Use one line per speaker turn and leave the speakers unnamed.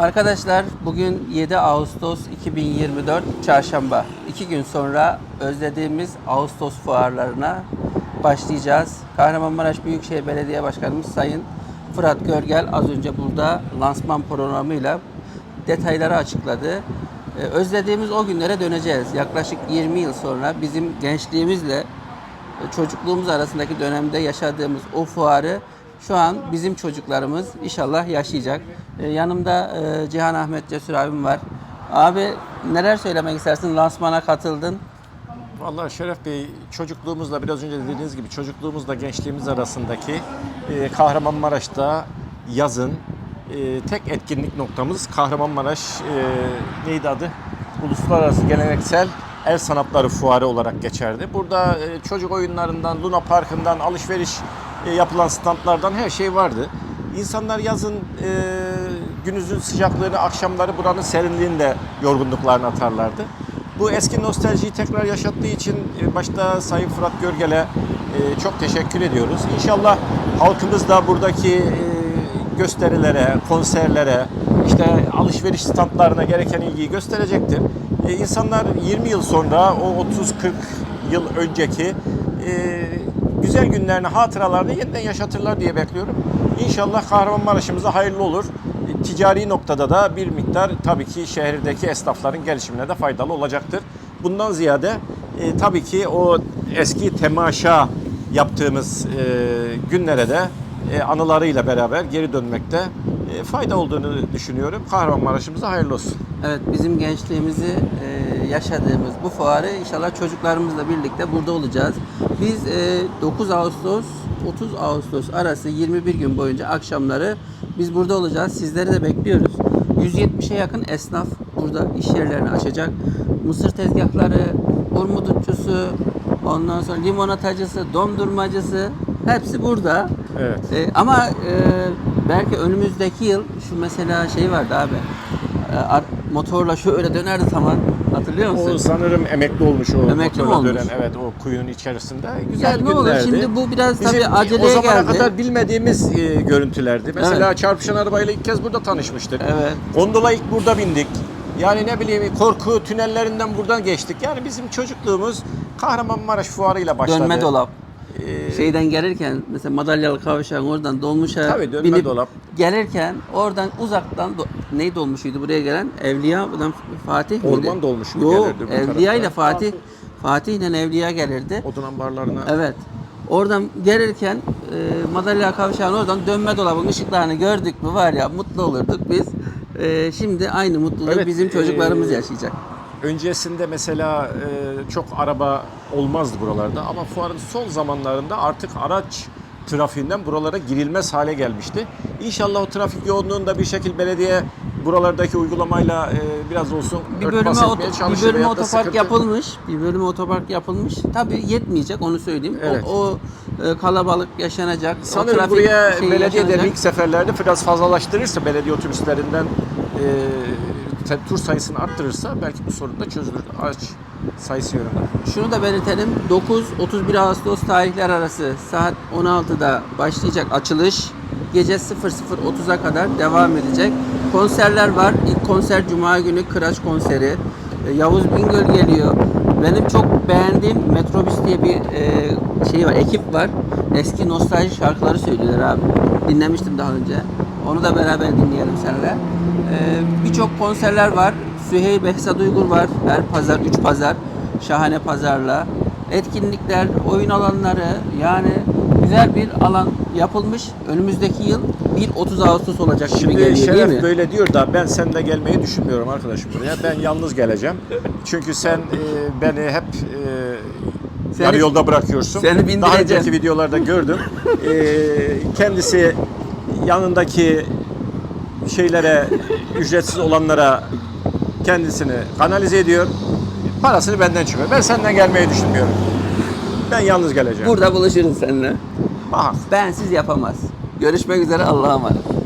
Arkadaşlar bugün 7 Ağustos 2024 Çarşamba. İki gün sonra özlediğimiz Ağustos fuarlarına başlayacağız. Kahramanmaraş Büyükşehir Belediye Başkanımız Sayın Fırat Görgel az önce burada lansman programıyla detayları açıkladı. Ee, Özlediğimiz o günlere döneceğiz. Yaklaşık 20 yıl sonra bizim gençliğimizle çocukluğumuz arasındaki dönemde yaşadığımız o fuarı şu an bizim çocuklarımız inşallah yaşayacak. Ee, yanımda e, Cihan Ahmet Cesur abim var. Abi neler söylemek istersin? Lansmana katıldın.
Vallahi Şeref Bey çocukluğumuzla biraz önce dediğiniz gibi çocukluğumuzla gençliğimiz arasındaki e, Kahramanmaraş'ta yazın e, tek etkinlik noktamız Kahramanmaraş neydi adı? Uluslararası Geleneksel El Sanatları Fuarı olarak geçerdi. Burada çocuk oyunlarından, Luna Parkı'ndan, alışveriş e, yapılan standlardan her şey vardı. İnsanlar yazın e, günüzün sıcaklığını, akşamları buranın serinliğinde yorgunluklarını atarlardı. Bu eski nostaljiyi tekrar yaşattığı için e, başta Sayın Fırat Görgel'e e, çok teşekkür ediyoruz. İnşallah halkımız da buradaki e, gösterilere, konserlere, işte alışveriş standlarına gereken ilgiyi gösterecektir. E, İnsanlar 20 yıl sonra o 30-40 yıl önceki e, güzel günlerini, hatıralarını yeniden yaşatırlar diye bekliyorum. İnşallah Kahramanmaraş'ımıza hayırlı olur. E, Ticari noktada da bir miktar tabii ki şehirdeki esnafların gelişimine de faydalı olacaktır. Bundan ziyade e, tabii ki o eski temaşa yaptığımız e, günlere de e, anılarıyla beraber geri dönmekte e, fayda olduğunu düşünüyorum. Kahramanmaraş'ımıza hayırlı olsun.
Evet bizim gençliğimizi e, yaşadığımız bu fuarı inşallah çocuklarımızla birlikte burada olacağız. Biz e, 9 Ağustos 30 Ağustos arası 21 gün boyunca akşamları biz burada olacağız. Sizleri de bekliyoruz. 170'e yakın esnaf burada iş yerlerini açacak. Mısır tezgahları, urmudutçusu, ondan sonra limonatacısı, dondurmacısı hepsi burada.
Evet.
E, ama e, belki önümüzdeki yıl şu mesela şey vardı abi. E, motorla şöyle dönerdi zaman. Hatırlıyor musun?
O sanırım emekli olmuş o
Emekli
motorla
olmuş?
dönen evet o kuyunun içerisinde. Güzel
Ya ne
günlerdi.
olur şimdi bu biraz
Bizim
tabii aceleye
o zamana
geldi.
kadar bilmediğimiz e, görüntülerdi. Mesela
Evet.
çarpışan arabayla ilk kez burada tanışmıştık.
Evet.
Gondola ilk burada bindik. Yani ne bileyim korku tünellerinden buradan geçtik. Yani bizim çocukluğumuz Kahramanmaraş fuarıyla başladı.
Dönme dolap.
Ee,
Şeyden gelirken mesela madalyalı kavşağın oradan dolmuşa
Tabii, dönme
binip
dolap.
gelirken oradan uzaktan do- ne dolmuşuydu buraya gelen? Evliya buradan Fatih miydi?
Orman dolmuşu mu
Yok,
gelirdi bu
Evliya ile? Fatih Fatih ile Evliya gelirdi.
odun ambarlarına.
Evet. Oradan gelirken e, Madalya Kavşağı'nın oradan dönme dolabın ışıklarını gördük mü var ya mutlu olurduk biz. E, şimdi aynı mutluluğu
Evet,
bizim çocuklarımız
e,
yaşayacak.
Öncesinde mesela e, çok araba olmazdı buralarda ama fuarın son zamanlarında artık araç trafiğinden buralara girilmez hale gelmişti. İnşallah o trafik yoğunluğunu da bir şekilde belediye buralardaki uygulamayla e, biraz olsun
Bir bölüme, oto- bir bölüme otopark
sıkıntı-
yapılmış. Bir bölüme otopark yapılmış. Tabii yetmeyecek onu söyleyeyim.
Evet.
O, o e, kalabalık yaşanacak. o
Sanırım buraya
şeyi
belediye de
yaşanacak.
ilk seferlerde biraz fazlalaştırırsa belediye otobüslerinden e, tur sayısını arttırırsa belki bu sorun da çözülür araç sayısı yönünden.
Şunu da belirtelim. 9-31 Ağustos tarihler arası saat 16'da başlayacak açılış. Gece 00.30'a kadar devam edecek. Konserler var. İlk konser Cuma günü Kıraç konseri. E, Yavuz Bingöl geliyor. Benim çok beğendiğim Metrobüs diye bir e, şey var, ekip var. Eski nostalji şarkıları söylüyorlar abi. Dinlemiştim daha önce. Onu da beraber dinleyelim seninle. E, Birçok konserler var. Süheyl Behzat Uygur var. Her pazar, 3 pazar. Şahane pazarla. Etkinlikler, oyun alanları yani güzel bir alan yapılmış. Önümüzdeki yıl 1-30 Ağustos olacak gibi
Şimdi
geliyor değil
Şeref
mi?
böyle diyor da ben seninle gelmeyi düşünmüyorum arkadaşım buraya. Ben yalnız geleceğim. Çünkü sen e, beni hep e,
Seni-
yarı yolda bırakıyorsun.
seni
Daha önceki videolarda gördüm. E, kendisi yanındaki şeylere ücretsiz olanlara kendisini kanalize ediyor. Parasını benden çıkıyor. Ben senden gelmeyi düşünmüyorum. Ben yalnız geleceğim.
Burada buluşuruz seninle.
Bak.
Bensiz yapamaz. Görüşmek üzere Allah'a emanet.